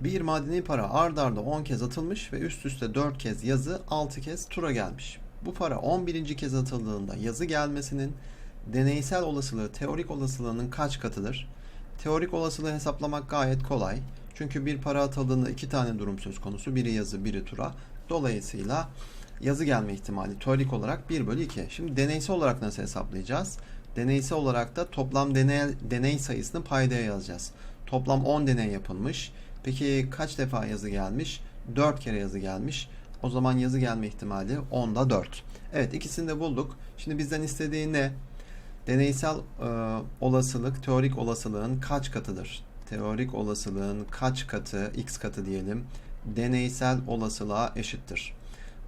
Bir madeni para ard arda 10 kez atılmış ve üst üste 4 kez yazı 6 kez tura gelmiş. Bu para 11. kez atıldığında yazı gelmesinin deneysel olasılığı teorik olasılığının kaç katıdır? Teorik olasılığı hesaplamak gayet kolay. Çünkü bir para atıldığında iki tane durum söz konusu. Biri yazı, biri tura. Dolayısıyla yazı gelme ihtimali teorik olarak 1 bölü 2. Şimdi deneysel olarak nasıl hesaplayacağız? Deneysel olarak da toplam deney, deney sayısını paydaya yazacağız. Toplam 10 deney yapılmış. Peki kaç defa yazı gelmiş? 4 kere yazı gelmiş. O zaman yazı gelme ihtimali 10'da 4. Evet ikisini de bulduk. Şimdi bizden istediği ne? Deneysel e, olasılık teorik olasılığın kaç katıdır? Teorik olasılığın kaç katı, x katı diyelim, deneysel olasılığa eşittir.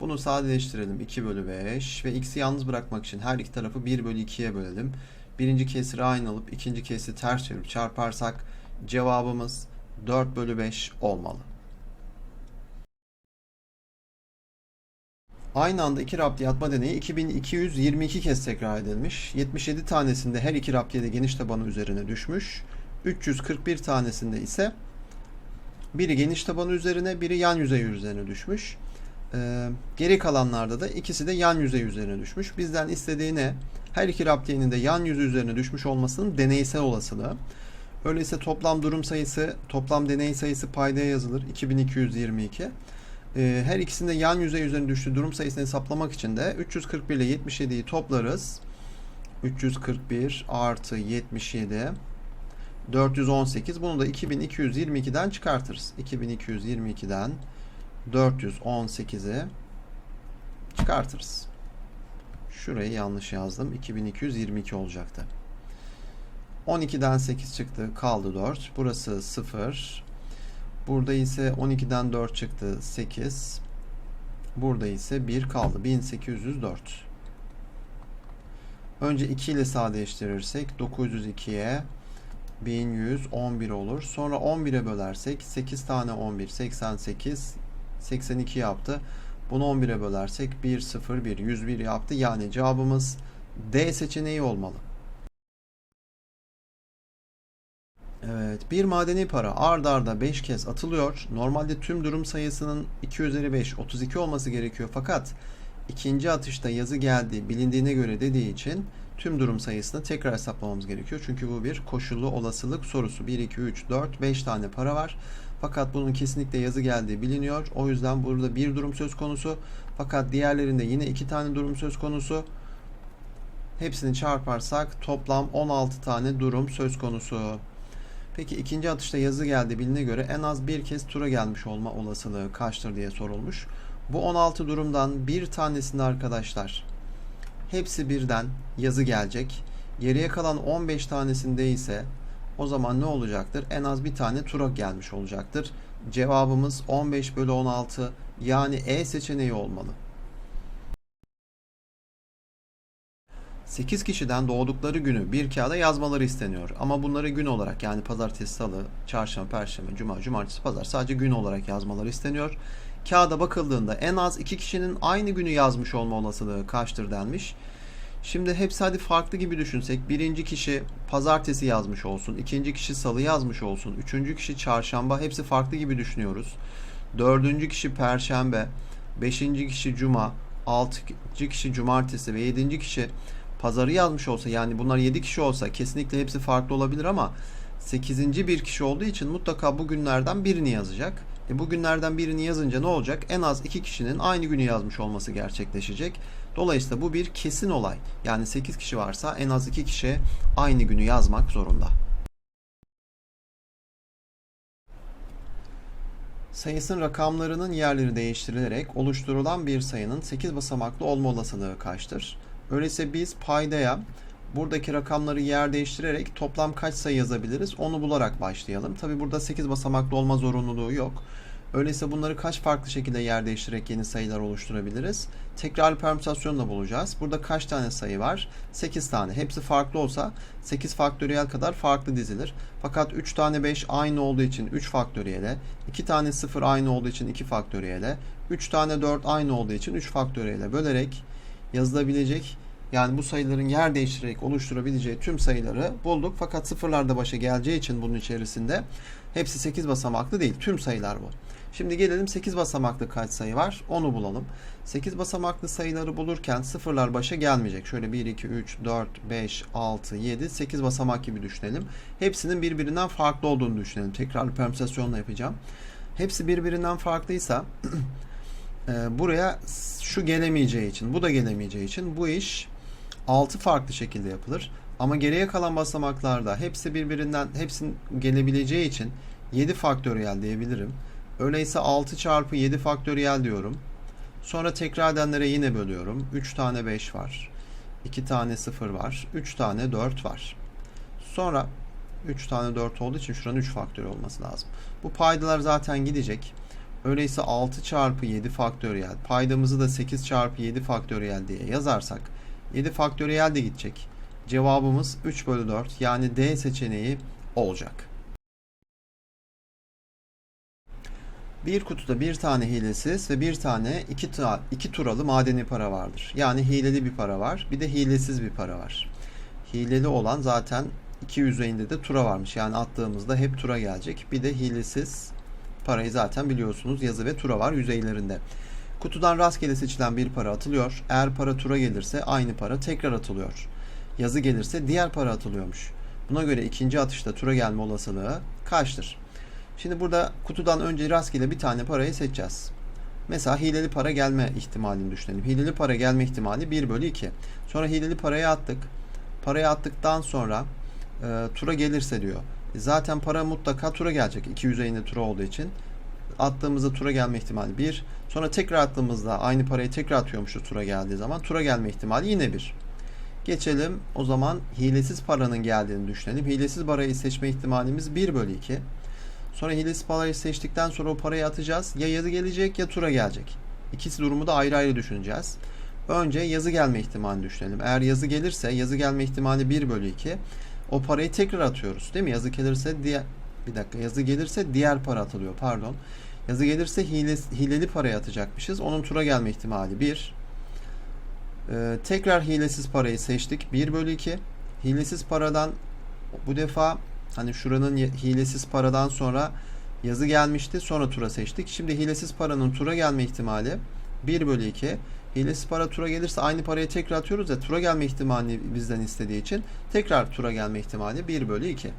Bunu sadeleştirelim 2 bölü 5 ve x'i yalnız bırakmak için her iki tarafı 1 bölü 2'ye bölelim. Birinci kesiri aynı alıp ikinci kesiri ters çevirip çarparsak cevabımız 4 bölü 5 olmalı. Aynı anda iki raptiye atma deneyi 2222 kez tekrar edilmiş. 77 tanesinde her iki raptiye de geniş tabanı üzerine düşmüş. 341 tanesinde ise biri geniş tabanı üzerine, biri yan yüzey üzerine düşmüş. Ee, geri kalanlarda da ikisi de yan yüzey üzerine düşmüş. Bizden istediği ne? Her iki raptiyenin de yan yüzü üzerine düşmüş olmasının deneysel olasılığı. Öyleyse toplam durum sayısı, toplam deney sayısı paydaya yazılır. 2222. Ee, her ikisinde yan yüzey üzerine düştüğü durum sayısını hesaplamak için de 341 ile 77'yi toplarız. 341 artı 77 418. Bunu da 2222'den çıkartırız. 2222'den 418'i çıkartırız. Şurayı yanlış yazdım. 2222 olacaktı. 12'den 8 çıktı. Kaldı 4. Burası 0. Burada ise 12'den 4 çıktı. 8. Burada ise 1 kaldı. 1804. Önce 2 ile sadeleştirirsek 902'ye 1111 olur. Sonra 11'e bölersek 8 tane 11 88 82 yaptı. Bunu 11'e bölersek 1 0 1 101 yaptı. Yani cevabımız D seçeneği olmalı. Evet, bir madeni para ard arda 5 kez atılıyor. Normalde tüm durum sayısının 2 üzeri 5 32 olması gerekiyor. Fakat ikinci atışta yazı geldiği bilindiğine göre dediği için tüm durum sayısını tekrar hesaplamamız gerekiyor. Çünkü bu bir koşullu olasılık sorusu. 1, 2, 3, 4, 5 tane para var. Fakat bunun kesinlikle yazı geldiği biliniyor. O yüzden burada bir durum söz konusu. Fakat diğerlerinde yine iki tane durum söz konusu. Hepsini çarparsak toplam 16 tane durum söz konusu. Peki ikinci atışta yazı geldi biline göre en az bir kez tura gelmiş olma olasılığı kaçtır diye sorulmuş. Bu 16 durumdan bir tanesinde arkadaşlar hepsi birden yazı gelecek. Geriye kalan 15 tanesinde ise o zaman ne olacaktır? En az bir tane tura gelmiş olacaktır. Cevabımız 15 bölü 16 yani E seçeneği olmalı. 8 kişiden doğdukları günü bir kağıda yazmaları isteniyor. Ama bunları gün olarak yani pazartesi, salı, çarşamba, perşembe, cuma, cumartesi, pazar sadece gün olarak yazmaları isteniyor. Kağıda bakıldığında en az 2 kişinin aynı günü yazmış olma olasılığı kaçtır denmiş. Şimdi hepsi hadi farklı gibi düşünsek. Birinci kişi pazartesi yazmış olsun. ikinci kişi salı yazmış olsun. Üçüncü kişi çarşamba. Hepsi farklı gibi düşünüyoruz. Dördüncü kişi perşembe. Beşinci kişi cuma. Altıncı kişi cumartesi ve yedinci kişi pazarı yazmış olsa yani bunlar 7 kişi olsa kesinlikle hepsi farklı olabilir ama 8. bir kişi olduğu için mutlaka bu günlerden birini yazacak. E bu günlerden birini yazınca ne olacak? En az 2 kişinin aynı günü yazmış olması gerçekleşecek. Dolayısıyla bu bir kesin olay. Yani 8 kişi varsa en az 2 kişi aynı günü yazmak zorunda. Sayısın rakamlarının yerleri değiştirilerek oluşturulan bir sayının 8 basamaklı olma olasılığı kaçtır? Öyleyse biz paydaya buradaki rakamları yer değiştirerek toplam kaç sayı yazabiliriz onu bularak başlayalım. Tabi burada 8 basamaklı olma zorunluluğu yok. Öyleyse bunları kaç farklı şekilde yer değiştirerek yeni sayılar oluşturabiliriz? Tekrarlı permütasyonla bulacağız. Burada kaç tane sayı var? 8 tane. Hepsi farklı olsa 8 faktöriyel kadar farklı dizilir. Fakat 3 tane 5 aynı olduğu için 3 faktöriyele, 2 tane 0 aynı olduğu için 2 faktöriyele, 3 tane 4 aynı olduğu için 3 faktöriyele bölerek yazılabilecek yani bu sayıların yer değiştirerek oluşturabileceği tüm sayıları bulduk. Fakat sıfırlarda başa geleceği için bunun içerisinde Hepsi 8 basamaklı değil. Tüm sayılar bu. Şimdi gelelim 8 basamaklı kaç sayı var? Onu bulalım. 8 basamaklı sayıları bulurken sıfırlar başa gelmeyecek. Şöyle 1, 2, 3, 4, 5, 6, 7, 8 basamak gibi düşünelim. Hepsinin birbirinden farklı olduğunu düşünelim. Tekrarlı permütasyonla yapacağım. Hepsi birbirinden farklıysa e, buraya şu gelemeyeceği için, bu da gelemeyeceği için bu iş 6 farklı şekilde yapılır. Ama geriye kalan basamaklarda hepsi birbirinden hepsinin gelebileceği için 7 faktöriyel diyebilirim. Öyleyse 6 çarpı 7 faktöriyel diyorum. Sonra tekrar edenlere yine bölüyorum. 3 tane 5 var. 2 tane 0 var. 3 tane 4 var. Sonra 3 tane 4 olduğu için şuranın 3 faktörü olması lazım. Bu paydalar zaten gidecek. Öyleyse 6 çarpı 7 faktöriyel. Paydamızı da 8 çarpı 7 faktöriyel diye yazarsak 7 faktöriyel de gidecek. Cevabımız 3 bölü 4 yani D seçeneği olacak. Bir kutuda bir tane hilesiz ve bir tane iki, ta, iki turalı madeni para vardır. Yani hileli bir para var bir de hilesiz bir para var. Hileli olan zaten iki yüzeyinde de tura varmış. Yani attığımızda hep tura gelecek. Bir de hilesiz parayı zaten biliyorsunuz yazı ve tura var yüzeylerinde. Kutudan rastgele seçilen bir para atılıyor. Eğer para tura gelirse aynı para tekrar atılıyor. Yazı gelirse diğer para atılıyormuş. Buna göre ikinci atışta tura gelme olasılığı kaçtır? Şimdi burada kutudan önce rastgele bir tane parayı seçeceğiz. Mesela hileli para gelme ihtimalini düşünelim. Hileli para gelme ihtimali 1 bölü 2. Sonra hileli parayı attık. Parayı attıktan sonra e, tura gelirse diyor. Zaten para mutlaka tura gelecek. İki yüzeyinde tura olduğu için. Attığımızda tura gelme ihtimali 1. Sonra tekrar attığımızda aynı parayı tekrar atıyormuşuz tura geldiği zaman. Tura gelme ihtimali yine 1. Geçelim o zaman hilesiz paranın geldiğini düşünelim. Hilesiz parayı seçme ihtimalimiz 1 bölü 2. Sonra hilesiz parayı seçtikten sonra o parayı atacağız. Ya yazı gelecek ya tura gelecek. İkisi durumu da ayrı ayrı düşüneceğiz. Önce yazı gelme ihtimalini düşünelim. Eğer yazı gelirse yazı gelme ihtimali 1 bölü 2. O parayı tekrar atıyoruz değil mi? Yazı gelirse diğer bir dakika yazı gelirse diğer para atılıyor pardon. Yazı gelirse hile, hileli parayı atacakmışız. Onun tura gelme ihtimali 1. Ee, tekrar hilesiz parayı seçtik. 1 bölü 2. Hilesiz paradan bu defa hani şuranın hilesiz paradan sonra yazı gelmişti. Sonra tura seçtik. Şimdi hilesiz paranın tura gelme ihtimali 1 bölü 2. Hilesiz para tura gelirse aynı parayı tekrar atıyoruz ya tura gelme ihtimalini bizden istediği için tekrar tura gelme ihtimali 1 bölü 2.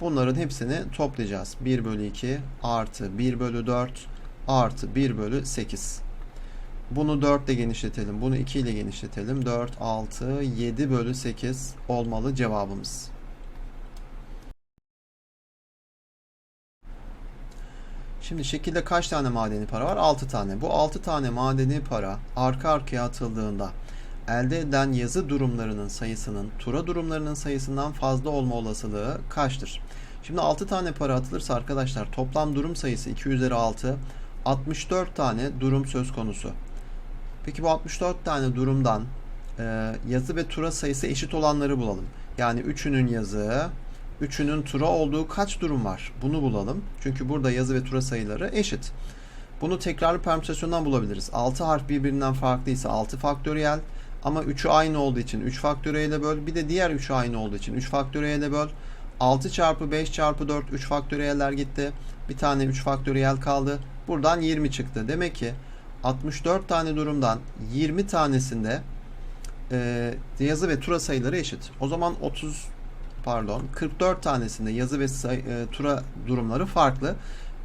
Bunların hepsini toplayacağız. 1 bölü 2 artı 1 bölü 4 artı 1 bölü 8. Bunu 4 ile genişletelim. Bunu 2 ile genişletelim. 4, 6, 7 bölü 8 olmalı cevabımız. Şimdi şekilde kaç tane madeni para var? 6 tane. Bu 6 tane madeni para arka arkaya atıldığında elde edilen yazı durumlarının sayısının tura durumlarının sayısından fazla olma olasılığı kaçtır? Şimdi 6 tane para atılırsa arkadaşlar toplam durum sayısı 2 üzeri 6 64 tane durum söz konusu. Peki bu 64 tane durumdan e, yazı ve tura sayısı eşit olanları bulalım. Yani 3'ünün yazı, 3'ünün tura olduğu kaç durum var? Bunu bulalım. Çünkü burada yazı ve tura sayıları eşit. Bunu tekrarlı permütasyondan bulabiliriz. 6 harf birbirinden farklıysa 6 faktöriyel ama 3'ü aynı olduğu için 3 faktöriyele böl. Bir de diğer 3'ü aynı olduğu için 3 faktöriyele böl. 6 çarpı 5 çarpı 4 3 faktöriyeller gitti. Bir tane 3 faktöriyel kaldı. Buradan 20 çıktı. Demek ki 64 tane durumdan 20 tanesinde e, yazı ve tura sayıları eşit. O zaman 30 pardon 44 tanesinde yazı ve say, e, tura durumları farklı.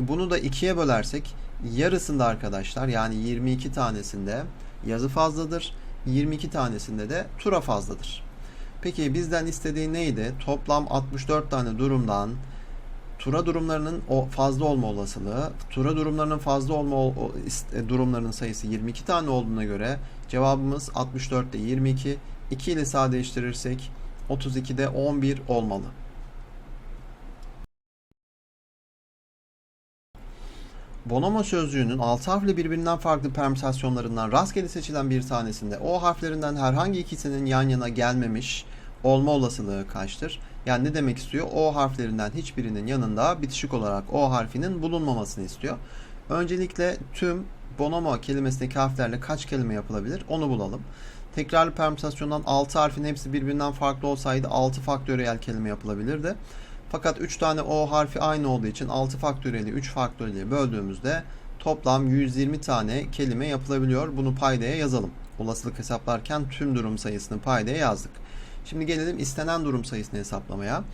E, bunu da ikiye bölersek yarısında arkadaşlar yani 22 tanesinde yazı fazladır. 22 tanesinde de tura fazladır. Peki bizden istediği neydi? Toplam 64 tane durumdan tura durumlarının o fazla olma olasılığı, tura durumlarının fazla olma e, durumlarının sayısı 22 tane olduğuna göre cevabımız 64'te 22. 2 ile sadeleştirirsek 32'de 11 olmalı. Bonomo sözcüğünün alt harfli birbirinden farklı permütasyonlarından rastgele seçilen bir tanesinde o harflerinden herhangi ikisinin yan yana gelmemiş olma olasılığı kaçtır? Yani ne demek istiyor? O harflerinden hiçbirinin yanında bitişik olarak o harfinin bulunmamasını istiyor. Öncelikle tüm bonomo kelimesindeki harflerle kaç kelime yapılabilir onu bulalım. Tekrarlı permütasyondan 6 harfin hepsi birbirinden farklı olsaydı 6 faktöriyel kelime yapılabilirdi. Fakat 3 tane O harfi aynı olduğu için 6 faktöriyeli 3 faktöriyeli böldüğümüzde toplam 120 tane kelime yapılabiliyor. Bunu paydaya yazalım. Olasılık hesaplarken tüm durum sayısını paydaya yazdık. Şimdi gelelim istenen durum sayısını hesaplamaya.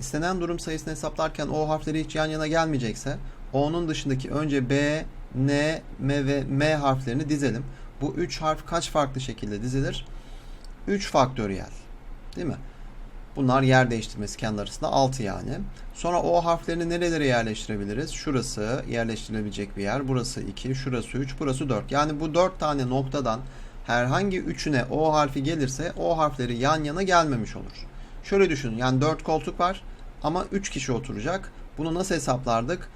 İstenen durum sayısını hesaplarken O harfleri hiç yan yana gelmeyecekse O'nun dışındaki önce B, N, M ve M harflerini dizelim. Bu 3 harf kaç farklı şekilde dizilir? 3 faktöriyel. Değil mi? Bunlar yer değiştirmesi kendi arasında 6 yani. Sonra O harflerini nerelere yerleştirebiliriz? Şurası yerleştirilebilecek bir yer. Burası 2, şurası 3, burası 4. Yani bu 4 tane noktadan herhangi üçüne O harfi gelirse O harfleri yan yana gelmemiş olur. Şöyle düşünün. Yani 4 koltuk var ama 3 kişi oturacak. Bunu nasıl hesaplardık?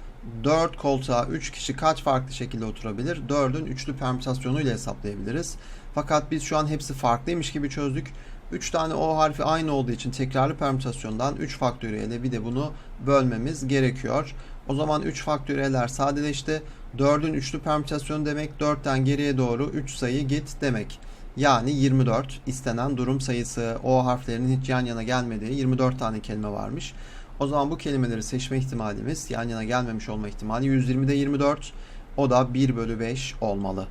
4 koltuğa 3 kişi kaç farklı şekilde oturabilir? 4'ün üçlü permütasyonuyla hesaplayabiliriz. Fakat biz şu an hepsi farklıymış gibi çözdük. 3 tane O harfi aynı olduğu için tekrarlı permütasyondan 3 faktöriyele bir de bunu bölmemiz gerekiyor. O zaman 3 faktöriyeller sadeleşti. 4'ün üçlü permütasyonu demek 4'ten geriye doğru 3 sayı git demek. Yani 24 istenen durum sayısı O harflerinin hiç yan yana gelmediği 24 tane kelime varmış. O zaman bu kelimeleri seçme ihtimalimiz yan yana gelmemiş olma ihtimali 120'de 24 o da 1 bölü 5 olmalı.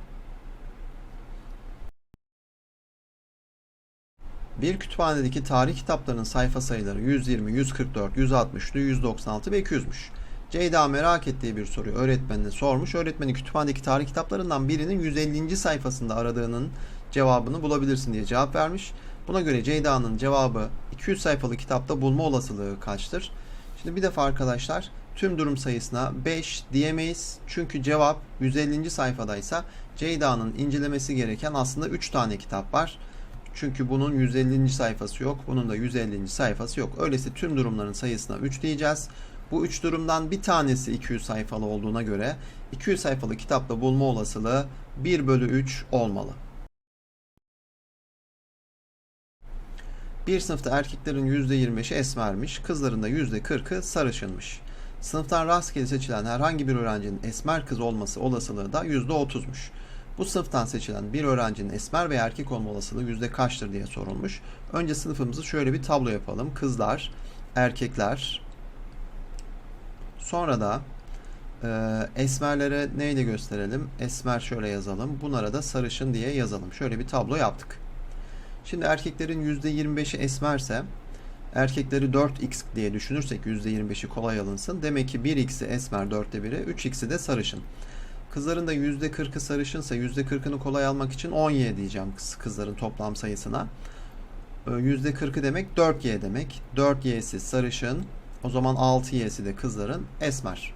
Bir kütüphanedeki tarih kitaplarının sayfa sayıları 120, 144, 160, 196 ve 200'müş. Ceyda merak ettiği bir soruyu öğretmenine sormuş. Öğretmeni kütüphanedeki tarih kitaplarından birinin 150. sayfasında aradığının cevabını bulabilirsin diye cevap vermiş. Buna göre Ceyda'nın cevabı 200 sayfalı kitapta bulma olasılığı kaçtır? Şimdi bir defa arkadaşlar tüm durum sayısına 5 diyemeyiz. Çünkü cevap 150. sayfadaysa Ceyda'nın incelemesi gereken aslında 3 tane kitap var. Çünkü bunun 150. sayfası yok. Bunun da 150. sayfası yok. Öyleyse tüm durumların sayısına 3 diyeceğiz. Bu 3 durumdan bir tanesi 200 sayfalı olduğuna göre 200 sayfalı kitapta bulma olasılığı 1 bölü 3 olmalı. Bir sınıfta erkeklerin %25'i esmermiş, kızların da %40'ı sarışınmış. Sınıftan rastgele seçilen herhangi bir öğrencinin esmer kız olması olasılığı da %30'muş. Bu sınıftan seçilen bir öğrencinin esmer veya erkek olma olasılığı yüzde kaçtır diye sorulmuş. Önce sınıfımızı şöyle bir tablo yapalım. Kızlar, erkekler. Sonra da e, esmerlere neyle gösterelim? Esmer şöyle yazalım. Bunlara da sarışın diye yazalım. Şöyle bir tablo yaptık. Şimdi erkeklerin %25'i esmerse erkekleri 4x diye düşünürsek %25'i kolay alınsın. Demek ki 1x'i esmer 4'te 1'i, 3x'i de sarışın. Kızların da %40'ı sarışınsa %40'ını kolay almak için 10y diyeceğim kızların toplam sayısına. %40'ı demek 4y demek. 4y'si sarışın. O zaman 6y'si de kızların esmer.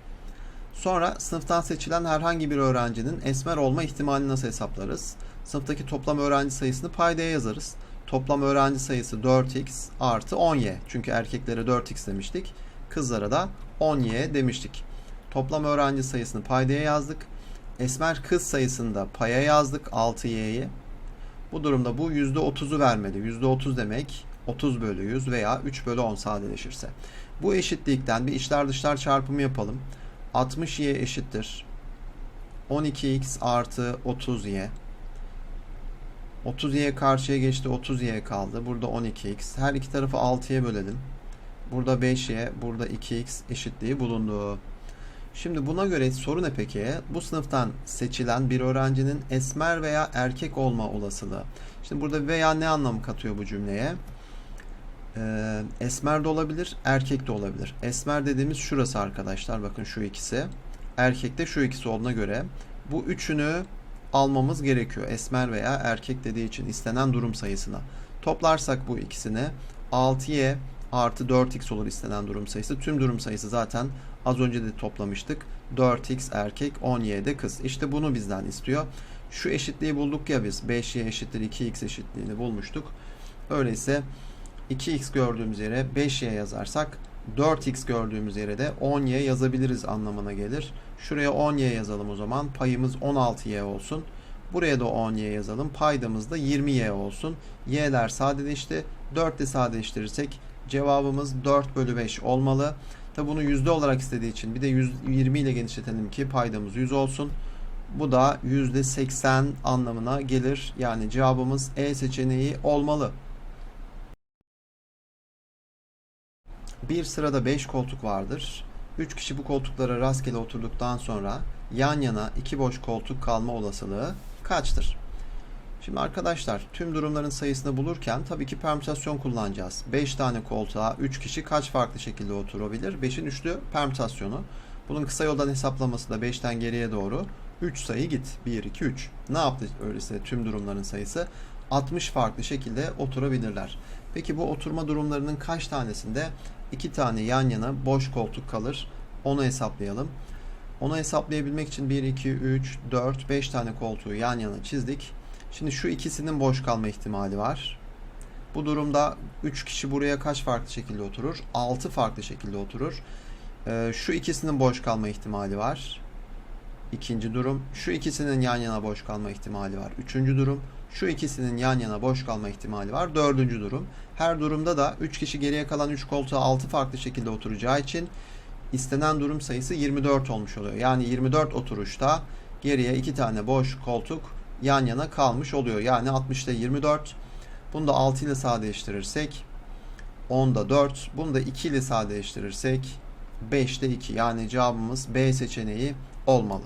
Sonra sınıftan seçilen herhangi bir öğrencinin esmer olma ihtimalini nasıl hesaplarız? Sınıftaki toplam öğrenci sayısını paydaya yazarız. Toplam öğrenci sayısı 4x artı 10y. Çünkü erkeklere 4x demiştik. Kızlara da 10y demiştik. Toplam öğrenci sayısını paydaya yazdık. Esmer kız sayısında paya yazdık 6y'yi. Bu durumda bu %30'u vermedi. %30 demek 30 bölü 100 veya 3 bölü 10 sadeleşirse. Bu eşitlikten bir içler dışlar çarpımı yapalım. 60y eşittir. 12x artı 30y. 30y karşıya geçti 30y kaldı. Burada 12x. Her iki tarafı 6'ya bölelim. Burada 5y, burada 2x eşitliği bulundu. Şimdi buna göre soru ne peki? Bu sınıftan seçilen bir öğrencinin esmer veya erkek olma olasılığı. Şimdi burada veya ne anlam katıyor bu cümleye? Ee, esmer de olabilir, erkek de olabilir. Esmer dediğimiz şurası arkadaşlar. Bakın şu ikisi. Erkek de şu ikisi olduğuna göre bu üçünü almamız gerekiyor. Esmer veya erkek dediği için istenen durum sayısına. Toplarsak bu ikisini 6y artı 4x olur istenen durum sayısı. Tüm durum sayısı zaten az önce de toplamıştık. 4x erkek 10y de kız. İşte bunu bizden istiyor. Şu eşitliği bulduk ya biz. 5y eşittir 2x eşitliğini bulmuştuk. Öyleyse 2x gördüğümüz yere 5y yazarsak 4x gördüğümüz yere de 10y yazabiliriz anlamına gelir. Şuraya 10y yazalım o zaman. Payımız 16y olsun. Buraya da 10y yazalım. Paydamız da 20y olsun. y'ler sadeleşti. 4 ile sadeleştirirsek cevabımız 4 bölü 5 olmalı. Tabi bunu yüzde olarak istediği için bir de 120 ile genişletelim ki paydamız 100 olsun. Bu da yüzde 80 anlamına gelir. Yani cevabımız E seçeneği olmalı. Bir sırada 5 koltuk vardır. 3 kişi bu koltuklara rastgele oturduktan sonra yan yana iki boş koltuk kalma olasılığı kaçtır? Şimdi arkadaşlar tüm durumların sayısını bulurken tabii ki permütasyon kullanacağız. 5 tane koltuğa 3 kişi kaç farklı şekilde oturabilir? 5'in üçlü permütasyonu. Bunun kısa yoldan hesaplaması da 5'ten geriye doğru 3 sayı git. 1, 2, 3. Ne yaptı öyleyse tüm durumların sayısı? 60 farklı şekilde oturabilirler. Peki bu oturma durumlarının kaç tanesinde 2 tane yan yana boş koltuk kalır? Onu hesaplayalım. Onu hesaplayabilmek için 1, 2, 3, 4, 5 tane koltuğu yan yana çizdik. Şimdi şu ikisinin boş kalma ihtimali var. Bu durumda 3 kişi buraya kaç farklı şekilde oturur? 6 farklı şekilde oturur. Ee, şu ikisinin boş kalma ihtimali var. İkinci durum. Şu ikisinin yan yana boş kalma ihtimali var. Üçüncü durum. Şu ikisinin yan yana boş kalma ihtimali var. Dördüncü durum. Her durumda da 3 kişi geriye kalan 3 koltuğa 6 farklı şekilde oturacağı için istenen durum sayısı 24 olmuş oluyor. Yani 24 oturuşta geriye 2 tane boş koltuk yan yana kalmış oluyor. Yani 60'ta 24. Bunu da 6 ile sadeleştirirsek 10'da 4. Bunu da 2 ile sadeleştirirsek 5'te 2. Yani cevabımız B seçeneği olmalı.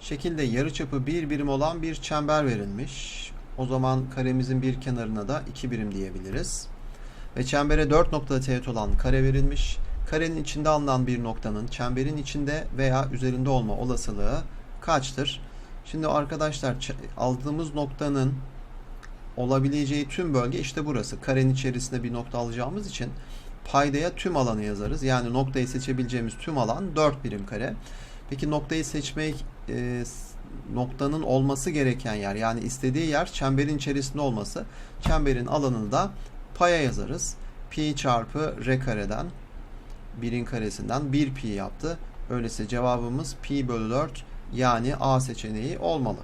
Şekilde yarıçapı 1 birim olan bir çember verilmiş. O zaman karemizin bir kenarına da 2 birim diyebiliriz. Ve çembere 4 noktada teğet olan kare verilmiş. Karenin içinde alınan bir noktanın çemberin içinde veya üzerinde olma olasılığı kaçtır? Şimdi arkadaşlar aldığımız noktanın olabileceği tüm bölge işte burası. Karenin içerisinde bir nokta alacağımız için paydaya tüm alanı yazarız. Yani noktayı seçebileceğimiz tüm alan 4 birim kare. Peki noktayı seçmek e, noktanın olması gereken yer yani istediği yer çemberin içerisinde olması. Çemberin alanını da paya yazarız. Pi çarpı r kareden 1'in karesinden 1 pi yaptı. Öyleyse cevabımız pi bölü 4 yani A seçeneği olmalı.